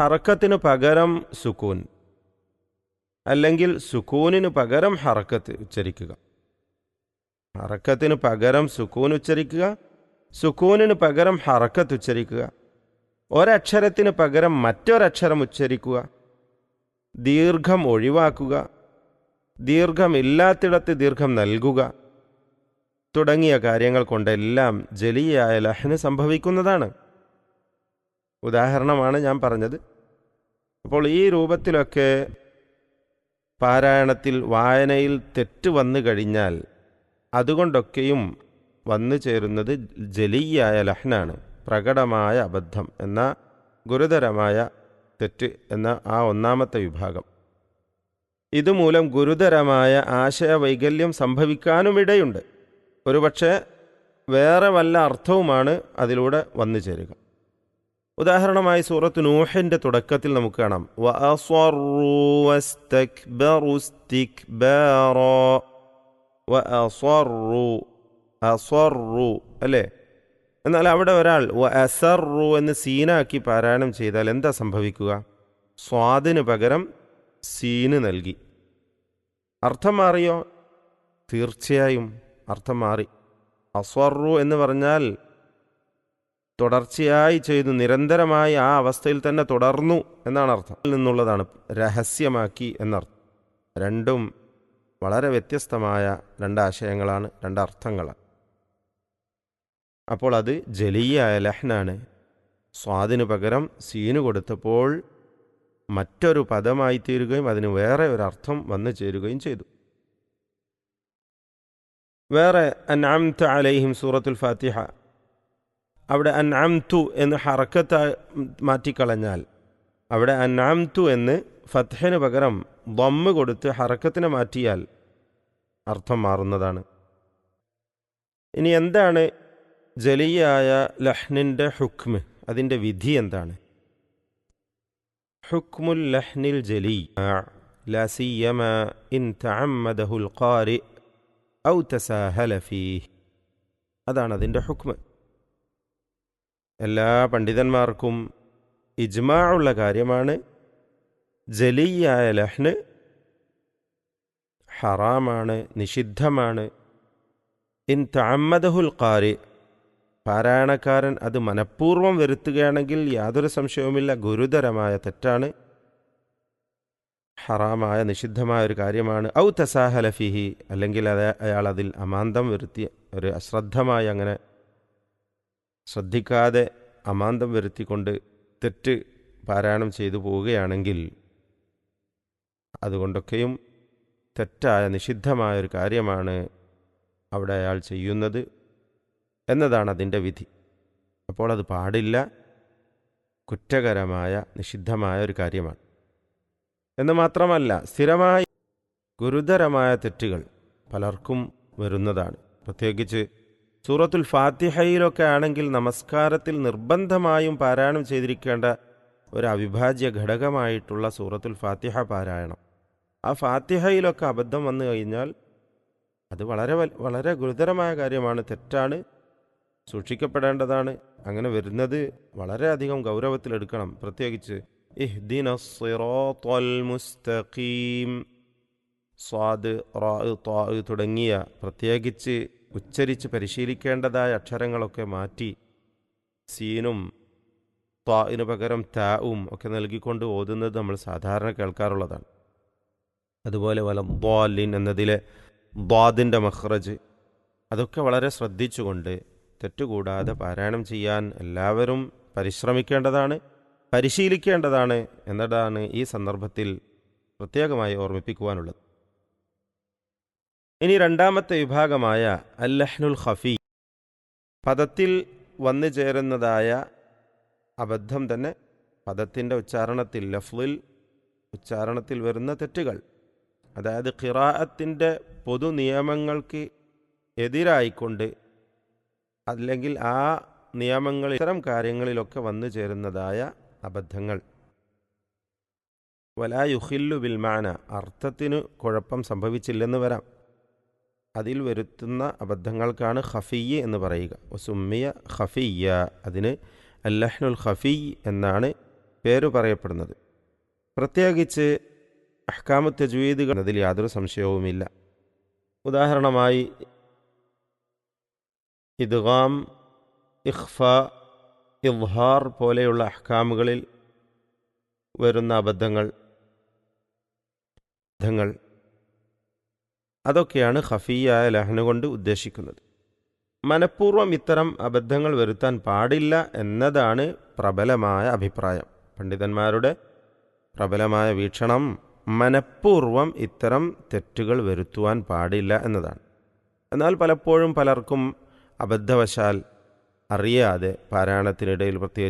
ഹറക്കത്തിന് പകരം സുക്കൂൻ. അല്ലെങ്കിൽ സുക്കൂനിന് പകരം ഹറക്കത്ത് ഉച്ചരിക്കുക. ഹറക്കത്തിന് പകരം സുക്കൂൻ ഉച്ചരിക്കുക. സുക്കൂനിന് പകരം ഹറക്കത്ത് ഉച്ചരിക്കുക. ഒരക്ഷരത്തിന് പകരം മറ്റൊരക്ഷരം ഉച്ചരിക്കുക. ദീർഘം ഒഴിവാക്കുക. ദീർഘമില്ലാത്തിടത്ത് ദീർഘം നൽകുക. തുടങ്ങിയ കാര്യങ്ങൾ കൊണ്ടെല്ലാം ജലിയായ ലഹന് സംഭവിക്കുന്നതാണ്. ഉദാഹരണമാണ് ഞാൻ പറഞ്ഞത്. അപ്പോൾ ഈ രൂപത്തിലൊക്കെ പാരായണത്തിൽ വായനയിൽ തെറ്റ് വന്നു കഴിഞ്ഞാൽ അതുകൊണ്ടൊക്കെയും വന്നു ചേരുന്നത് ജലീയായ ലഹ്നാണ് പ്രകടമായ അബദ്ധം എന്ന ഗുരുതരമായ തെറ്റ് എന്ന ആ ഒന്നാമത്തെ വിഭാഗം. ഇതുമൂലം ഗുരുതരമായ ആശയവൈകല്യം സംഭവിക്കാനുമിടയുണ്ട് ഒരുപക്ഷെ വേറെ വല്ല അർത്ഥവുമാണ് അതിലൂടെ വന്നു ചേരുക. ഉദാഹരണമായി സൂറത്ത് നൂഹിന്റെ തുടക്കത്തിൽ നമുക്ക് കാണാം. അല്ലേ? എന്നാൽ അവിടെ ഒരാൾ വഅസറു എന്ന് സീനാക്കി പാരായണം ചെയ്താൽ എന്താ സംഭവിക്കുക? സ്വാദിന് പകരം സീന് നൽകി. അർത്ഥം മാറിയോ? തീർച്ചയായും അർത്ഥം മാറി. അസ്വറു എന്ന് പറഞ്ഞാൽ തുടർച്ചയായി ചെയ്തു നിരന്തരമായി ആ അവസ്ഥയിൽ തന്നെ തുടർന്നു എന്നാണ് അർത്ഥം. നിന്നുള്ളതാണ് രഹസ്യമാക്കി എന്നർത്ഥം. രണ്ടും വളരെ വ്യത്യസ്തമായ രണ്ടാശയങ്ങളാണ് രണ്ടർത്ഥങ്ങളാണ്. അപ്പോൾ അത് ജലീയായ ലഹ്നാണ്. സ്വാദിന് പകരം സീന് കൊടുത്തപ്പോൾ മറ്റൊരു പദമായി തീരുകയും അതിന് വേറെ ഒരു അർത്ഥം വന്നു ചേരുകയും ചെയ്തു. വേറെ അൻഅംത അലൈഹിം സൂറത്തുൽ ഫാത്തിഹ. അവിടെ അൻഅംതു എന്ന് ഹറക്കത്ത് മാറ്റിക്കളഞ്ഞാൽ അവിടെ അൻഅംതു എന്ന് ഫത്ഹന് പകരം ദമ്മ് കൊടുത്ത് ഹറക്കത്തിനെ മാറ്റിയാൽ അർത്ഥം മാറുന്നതാണ്. ഇനി എന്താണ് ജലിയായ ലഹ്നിന്റെ ഹുക്മ്? അതിന്റെ വിധി എന്താണ്? ഹുക്മുൽ ലഹ്നിൽ ജലി ലസിയമ ഇൻ തഅമ്മദഹുൽ ഖാരി ഔ തസാഹല ഫീഹ്. അതാണ് അതിന്റെ ഹുക്മ്. എല്ലാ പണ്ഡിതന്മാർക്കും ഇജ്മാ ഉള്ള കാര്യമാണ്. ജലീയായ ലഹ്ന് ഹറാമാണ് നിഷിദ്ധമാണ്. ഇൻ താമദഹുൽ ഖാരി പാരായണക്കാരൻ അത് മനഃപൂർവം വരുത്തുകയാണെങ്കിൽ യാതൊരു സംശയവുമില്ല ഗുരുതരമായ തെറ്റാണ്. ഹറാമായ നിഷിദ്ധമായ ഒരു കാര്യമാണ്. ഔ തസാഹലഫിഹി അല്ലെങ്കിൽ അത് അയാൾ അതിൽ അമാന്തം വരുത്തി ഒരു അശ്രദ്ധമായി അങ്ങനെ ശ്രദ്ധിക്കാതെ അമാന്തം വരുത്തിക്കൊണ്ട് തെറ്റ് പാരായണം ചെയ്തു പോവുകയാണെങ്കിൽ അതുകൊണ്ടൊക്കെയും തെറ്റായ നിഷിദ്ധമായ ഒരു കാര്യമാണ് അവിടെ അയാൾ ചെയ്യുന്നത് എന്നതാണ് അതിന്റെ വിധി. അപ്പോൾ അത് പാടില്ല കുറ്റകരമായ നിഷിദ്ധമായ ഒരു കാര്യമാണ്. എന്ന് മാത്രമല്ല സ്ഥിരമായി ഗുരുതരമായ തെറ്റുകൾ പലർക്കും വരുന്നതാണ്. പ്രത്യേകിച്ച് സൂറത്തുൽ ഫാത്തിഹയിലൊക്കെ ആണെങ്കിൽ നമസ്കാരത്തിൽ നിർബന്ധമായും പാരായണം ചെയ്തിരിക്കേണ്ട ഒരു അവിഭാജ്യ ഘടകമായിട്ടുള്ള സൂറത്തുൽ ഫാത്തിഹ പാരായണം. ആ ഫാത്തിഹയിലൊക്കെ അബദ്ധം വന്നു കഴിഞ്ഞാൽ അത് വളരെ വളരെ ഗുരുതരമായ കാര്യമാണ്. തെറ്റാണ് സൂക്ഷിക്കപ്പെടേണ്ടതാണ് അങ്ങനെ വരുന്നത് വളരെയധികം ഗൗരവത്തിലെടുക്കണം. പ്രത്യേകിച്ച് മുസ്തഖീം സ്വാദ് തുടങ്ങിയ പ്രത്യേകിച്ച് ഉച്ചരിച്ച് പരിശീലിക്കേണ്ടതായ അക്ഷരങ്ങളൊക്കെ മാറ്റി സീനും ത്വാഇന് പകരം താവും ഒക്കെ നൽകിക്കൊണ്ട് ഓതുന്നത് നമ്മൾ സാധാരണ കേൾക്കാറുള്ളതാണ്. അതുപോലെ വല ദ്വാലിൻ എന്നതിലെ ദ്വാദിന്റെ മഹ്റജ് അതൊക്കെ വളരെ ശ്രദ്ധിച്ചുകൊണ്ട് തെറ്റുകൂടാതെ പാരായണം ചെയ്യാൻ എല്ലാവരും പരിശ്രമിക്കേണ്ടതാണ് പരിശീലിക്കേണ്ടതാണ് എന്നതാണ് ഈ സന്ദർഭത്തിൽ പ്രത്യേകമായി ഓർമ്മിപ്പിക്കുവാനുള്ളത്. ഇനി രണ്ടാമത്തെ വിഭാഗമായ അല്ലഹ്നുൽ ഖഫി. പദത്തിൽ വന്നു ചേരുന്നതായ അബദ്ധം തന്നെ പദത്തിന്റെ ഉച്ചാരണത്തിൽ ലഫ്ലിൽ ഉച്ചാരണത്തിൽ വരുന്ന തെറ്റുകൾ. അതായത് ഖിറാഅത്തിന്റെ പൊതു നിയമങ്ങൾക്ക് എതിരായിക്കൊണ്ട് അല്ലെങ്കിൽ ആ നിയമങ്ങൾ ഇത്തരം കാര്യങ്ങളിലൊക്കെ വന്നു ചേരുന്നതായ അബദ്ധങ്ങൾ. വലാ യുഹില്ലു ബിൽമാന അർത്ഥത്തിനു കുഴപ്പം സംഭവിച്ചില്ലെന്ന് വരാം. അതിൽ വരുത്തുന്ന അബദ്ധങ്ങൾക്കാണ് ഖഫിയ എന്ന് പറയുക. സുമ്മിയ ഖഫിയ അതിന് അല്ലഹ്നുൽ ഖഫി എന്നാണ് പേര് പറയപ്പെടുന്നത്. പ്രത്യേകിച്ച് അഹ്കാമത്തെ തജ്വീദുകൾ അതിൽ യാതൊരു സംശയവുമില്ല. ഉദാഹരണമായി ഇദ്ഗാം ഇഖ്ഫ ഇഹാർ പോലെയുള്ള അഹ്കാമുകളിൽ വരുന്ന അബദ്ധങ്ങൾ അബദ്ധങ്ങൾ അതൊക്കെയാണ് ഖഫിയായ ലഹന കൊണ്ട് ഉദ്ദേശിക്കുന്നത്. മനഃപൂർവം ഇത്തരം അബദ്ധങ്ങൾ വരുത്താൻ പാടില്ല എന്നതാണ് പ്രബലമായ അഭിപ്രായം. പണ്ഡിതന്മാരുടെ പ്രബലമായ വീക്ഷണം മനഃപൂർവം ഇത്തരം തെറ്റുകൾ വരുത്തുവാൻ പാടില്ല എന്നതാണ്. എന്നാൽ പലപ്പോഴും പലർക്കും അബദ്ധവശാൽ അറിയാതെ പാരായണത്തിനിടയിൽ പ്രത്യേകിച്ച്